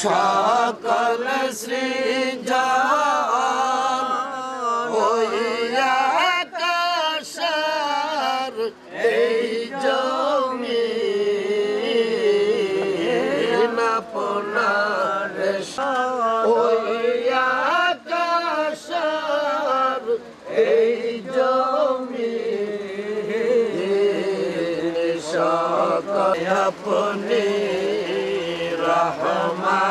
সকল সৃজন ওই আকাশার এই জমি আপনার ওই আকাশার এই জমি সকল আপনি রহমান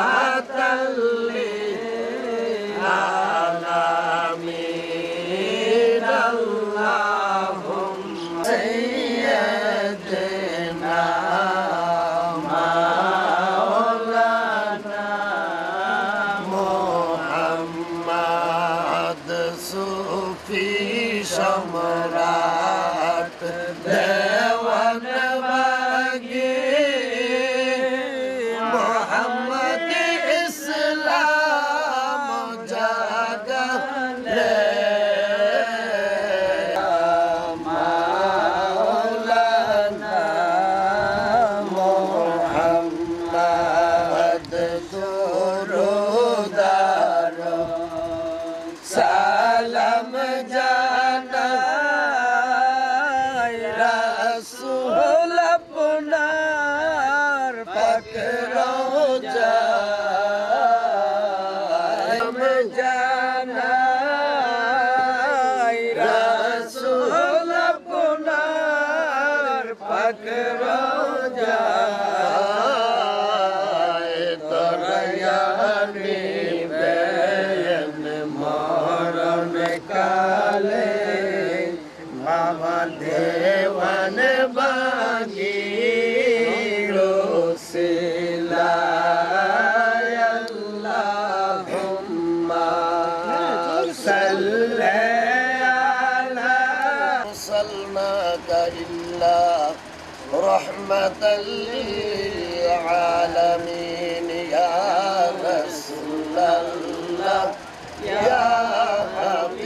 صلى على صلى الله رحمة للعالمين يا رسول الله يا حبيب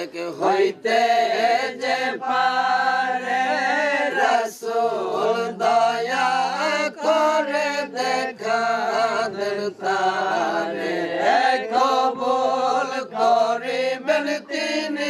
এক হইতে যে পারে রসুল দয়া করে দেখা তারে। কবুল করিবেন তিনি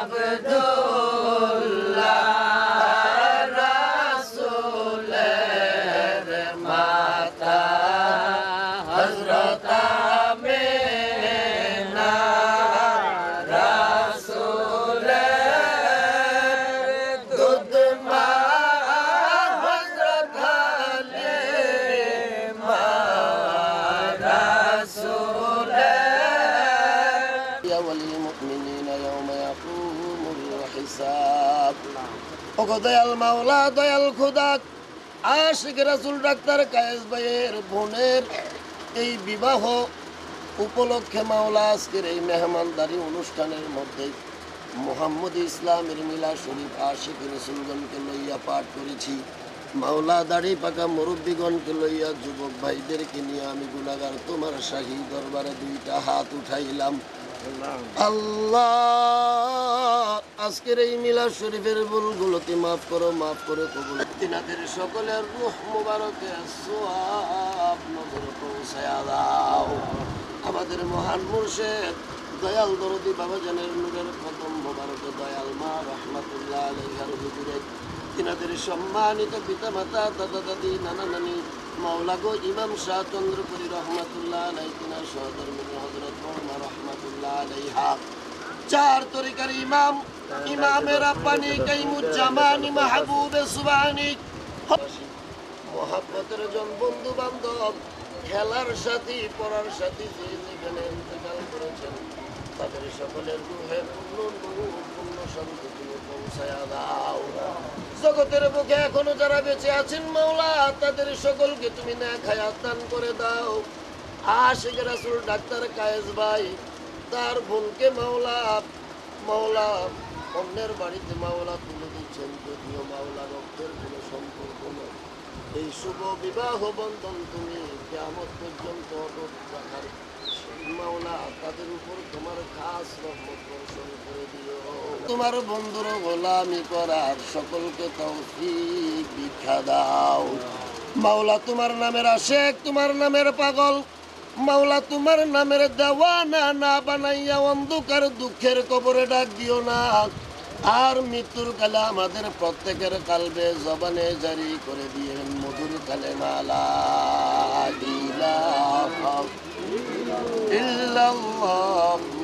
아브도 المؤمنين يوم يقوم الحساب. দয়াল মাওলা, দয়াল খোদা, আশিক রাসুল ডাক্তার কায়েস ভাইয়ের বোনের এই বিবাহ উপলক্ষে মাওলা আজকের এই মেহমানদারি অনুষ্ঠানের মধ্যে মোহাম্মদ ইসলামের মিলা শরীফ আশিক রসুলগণকে লইয়া পাঠ করেছি। মাওলা দাড়ি পাকা মুরব্বীগণকে লইয়া যুবক ভাইদেরকে নিয়ে আমি গুণাগার তোমার শাহী দরবারে দুইটা হাত উঠাইলাম। আল্লাহ, আজকের এই মিলা শরীফের ভুলগুলোকে মাফ করো, মাফ করে কবুল তিনাদের সকলের রুহ মুবারকে সোয়াব নজর পৌঁছায়া দাও। আমাদের মহান মুর্শেদ, দয়াল দরদি বাবা জানের নূরের প্রথম মোবারকে দয়াল মা রহমাতুল্লাহ আলাইহার হুজুরে। তিনাদের সম্মানিত পিতা মাতা দাদা দাদি, নানা নানি, মাওলা গো ইমাম শাহ চন্দ্রপুরী রহমাতুল্লাহ আলাই তিনার রহমাতুল্লাহ চার তরিকার ইমাম মাহবুবে জন বন্ধু বান্ধব খেলার পড়ার যে যেখানে করেছেন, তাদের সকলের পূর্ণ পৌঁছায়া দাও জগতের বুকে এখনও যারা বেঁচে আছেন মাওলা, তাদের সকলকে তুমি না খায়াত দান করে দাও। আশিক রাসুল ডাক্তার কায়েস ভাই তার বোনকে মাওলা মাওলা, অন্যের বাড়িতে মাওলা তুলে দিচ্ছেন, যদিও মাওলা রক্তের কোনো সম্পর্ক নয়। এই শুভ বিবাহ বন্ধন তুমি কেমন পর্যন্ত রাখার মাওলা, তাদের উপর তোমার খাস রহমত বর্ষণ করে দিও। তোমার বন্ধুর গোলামি করার সকলকে তৌফিক দীক্ষা দাও। মাওলা, তোমার নামের আশেক, তোমার নামের পাগল। মাওলা, তোমার নামের দেওয়ানা না বানাইয়া অন্ধকার দুঃখের কবরে ডাক দিও না। আর মৃত্যুর কালে আমাদের প্রত্যেকের কালবে জবানে জারি করে দিয়ে মধুর কালে মালা ইল্লাল্লাহু